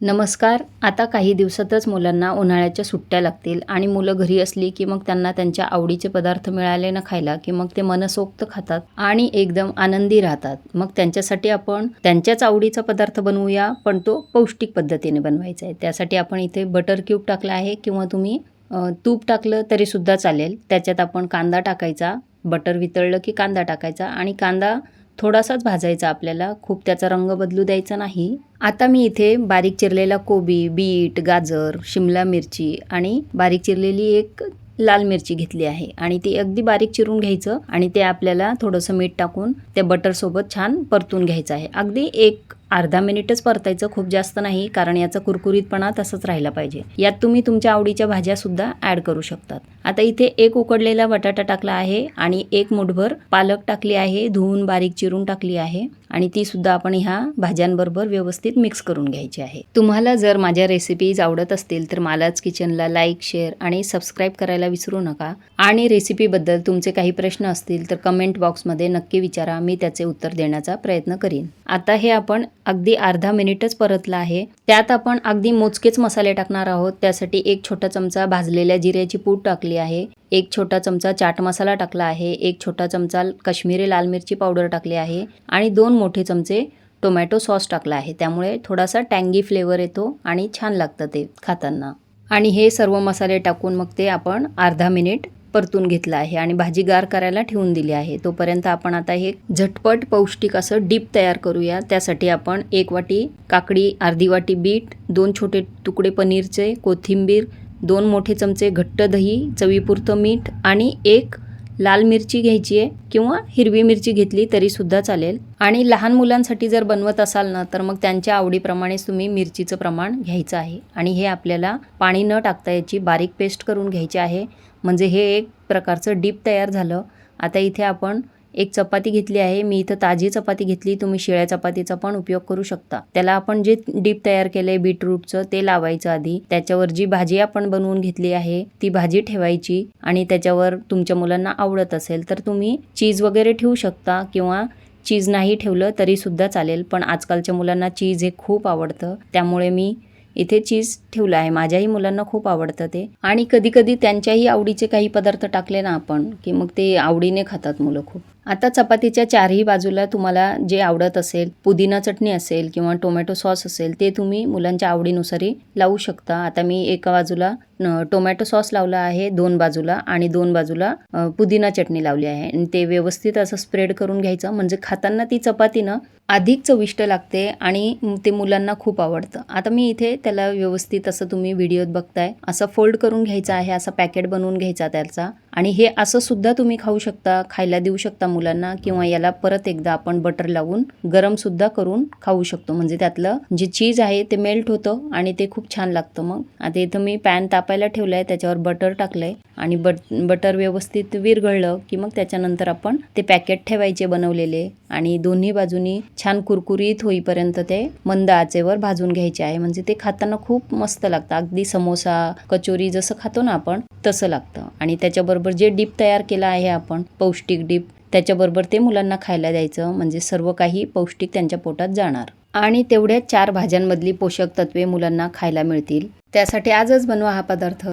नमस्कार. आता काही दिवसातच मुलांना उन्हाळ्याच्या सुट्ट्या लागतील आणि मुलं घरी असली की मग त्यांना त्यांच्या आवडीचे पदार्थ मिळाले ना खायला की मग ते मनसोक्त खातात आणि एकदम आनंदी राहतात. मग त्यांच्यासाठी आपण त्यांच्याच आवडीचा पदार्थ बनवूया पण तो पौष्टिक पद्धतीने बनवायचा आहे. त्यासाठी आपण इथे बटर क्यूब टाकला आहे किंवा तुम्ही तूप टाकलं तरीसुद्धा चालेल. त्याच्यात आपण कांदा टाकायचा बटर वितळलं की कांदा टाकायचा आणि कांदा थोडासाच भाजायचा आपल्याला. खूप त्याचा रंग बदलू द्यायचा नाही. आता मी इथे बारीक चिरलेला कोबी बीट गाजर शिमला मिरची आणि बारीक चिरलेली एक लाल मिरची घेतली आहे. आणि ती अगदी बारीक चिरून घ्यायचं आणि ते आपल्याला थोडंसं मीठ टाकून त्या बटरसोबत छान परतून घ्यायचं आहे. अगदी एक अर्धा मिनिटच परतायचं खूप जास्त नाही कारण याचा कुरकुरीतपणा तसंच राहिला पाहिजे. यात तुम्ही तुमच्या आवडीच्या भाज्यासुद्धा ॲड करू शकतात. आता इथे एक उकडलेला बटाटा टाकला आहे आणि एक मुठभर पालक टाकली आहे धुवून बारीक चिरून टाकली आहे. आणि ती सुद्धा आपण ह्या भाज्यांबरोबर व्यवस्थित मिक्स करून घ्यायची आहे. तुम्हाला जर माझ्या रेसिपीज आवडत असतील तर मालाच किचनला लाईक शेअर आणि सबस्क्राईब करायला विसरू नका. आणि रेसिपीबद्दल तुमचे काही प्रश्न असतील तर कमेंट बॉक्समध्ये नक्की विचारा मी त्याचे उत्तर देण्याचा प्रयत्न करीन. आता हे आपण अगदी अर्धा मिनिटच परतलं आहे. त्यात आपण अगदी मोजकेच मसाले टाकणार आहोत. त्यासाठी एक छोटा चमचा भाजलेल्या जिऱ्याची पूड टाकली आहे. एक छोटा चमचा चाट मसाला टाकला आहे एक छोटा चमचा काश्मीरी लाल मिरची पावडर टाकली आहे आणि दोन मोठे चमचे टोमॅटो सॉस टाकला आहे. त्यामुळे थोडासा टँगी फ्लेवर येतो आणि छान लागतं ते खाताना. आणि हे सर्व मसाले टाकून मग ते आपण अर्धा मिनिट परतून घेतलं आहे आणि भाजी गार करायला ठेवून दिली आहे. तोपर्यंत आपण आता हे झटपट पौष्टिक असं डीप तयार करूया. त्यासाठी आपण एक वाटी काकडी अर्धी वाटी बीट दोन छोटे तुकडे पनीरचे कोथिंबीर दोन मोठे चमचे घट्ट दही चवीपुरतं मीठ आणि एक लाल मिरची घ्यायची आहे किंवा हिरवी मिरची घेतली तरीसुद्धा चालेल. आणि लहान मुलांसाठी जर बनवत असाल ना तर मग त्यांच्या आवडीप्रमाणेच तुम्ही मिरचीचं प्रमाण घ्यायचं आहे. आणि हे आपल्याला पाणी न टाकता याची बारीक पेस्ट करून घ्यायची आहे. म्हणजे हे एक प्रकारचं डीप तयार झालं. आता इथे आपण एक चपाती घेतली आहे. मी इथं ताजी चपाती घेतली. तुम्ही शिळ्या चपातीचा पण उपयोग करू शकता. त्याला आपण जे डीप तयार केले बीटरूटचं ते लावायचं आधी. त्याच्यावर जी भाजी आपण बनवून घेतली आहे ती भाजी ठेवायची आणि त्याच्यावर तुमच्या मुलांना आवडत असेल तर तुम्ही चीज वगैरे ठेवू शकता किंवा चीज नाही ठेवलं तरी सुद्धा चालेल. पण आजकालच्या मुलांना चीज हे खूप आवडतं. त्यामुळे मी इथे चीज ठेवलं आहे. माझ्याही मुलांना खूप आवडतं ते. आणि कधी कधी त्यांच्याही आवडीचे काही पदार्थ टाकले ना आपण की मग ते आवडीने खातात मुलं खूप. आता चपातीच्या चारही बाजूला तुम्हाला जे आवडत असेल पुदिना चटणी असेल किंवा टोमॅटो सॉस असेल ते तुम्ही मुलांच्या आवडीनुसारही लावू शकता. आता मी एका बाजूला टोमॅटो सॉस लावला आहे दोन बाजूला आणि दोन बाजूला पुदिना चटणी लावली आहे. आणि ते व्यवस्थित असं स्प्रेड करून घ्यायचं म्हणजे खाताना ती चपाती ना अधिक चविष्ट लागते आणि ते मुलांना खूप आवडतं. आता मी इथे त्याला व्यवस्थित असं तुम्ही व्हिडिओत बघताय असं फोल्ड करून घ्यायचं आहे असं पॅकेट बनवून घ्यायचा त्याचा. आणि हे असं सुद्धा तुम्ही खाऊ शकता खायला देऊ शकता मुलांना किंवा याला परत एकदा आपण बटर लावून गरम सुद्धा करून खाऊ शकतो. म्हणजे त्यातलं जे चीज आहे ते मेल्ट होतं आणि ते खूप छान लागतं मग. आता इथं मी पॅन तापायला ठेवलंय त्याच्यावर बटर टाकलंय आणि बट बटर व्यवस्थित विरघळलं की मग त्याच्यानंतर आपण ते पॅकेट ठेवायचे बनवलेले आणि दोन्ही बाजूनी छान कुरकुरीत होईपर्यंत ते मंद आचेवर भाजून घ्यायचे आहे. म्हणजे ते खाताना खूप मस्त लागतं. अगदी समोसा कचोरी जसं खातो ना आपण तसं लागतं. आणि त्याच्याबरोबर त्याच्याबरोबर जे डीप तयार केलं आहे आपण पौष्टिक डीप त्याच्याबरोबर ते मुलांना खायला द्यायचं म्हणजे सर्व काही पौष्टिक त्यांच्या पोटात जाणार. आणि तेवढ्या चार भाज्यांमधली पोषक तत्वे मुलांना खायला मिळतील. त्यासाठी आजच बनवा हा पदार्थ.